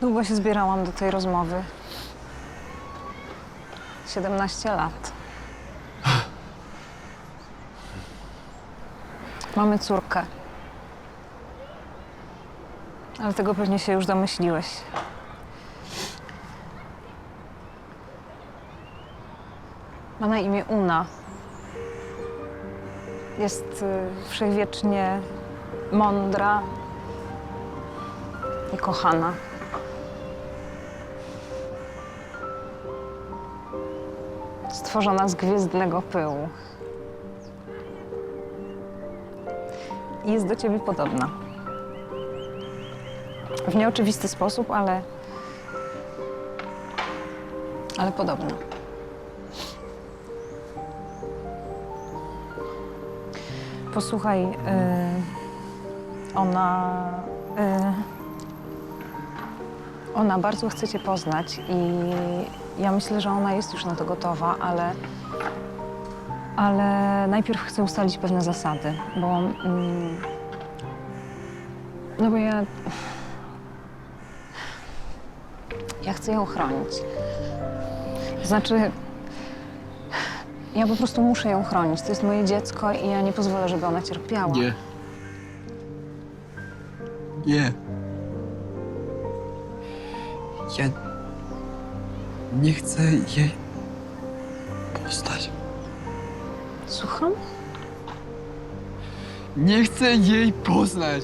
Długo się zbierałam do tej rozmowy. 17 lat. Mamy córkę. Ale tego pewnie się już domyśliłeś. Ma na imię Una. Jest y, wszechwiecznie mądra i kochana. Stworzona z gwiezdnego pyłu. I jest do ciebie podobna. W nieoczywisty sposób, ale. ale podobna. Posłuchaj, y, ona. y, ona bardzo chce Cię poznać i ja myślę, że ona jest już na to gotowa, ale. Ale najpierw chcę ustalić pewne zasady, bo. Mm, no bo ja. Ja chcę ją chronić. Znaczy. Ja po prostu muszę ją chronić. To jest moje dziecko i ja nie pozwolę, żeby ona cierpiała. Nie. Nie. Ja nie chcę jej poznać. Słucham? Nie chcę jej poznać.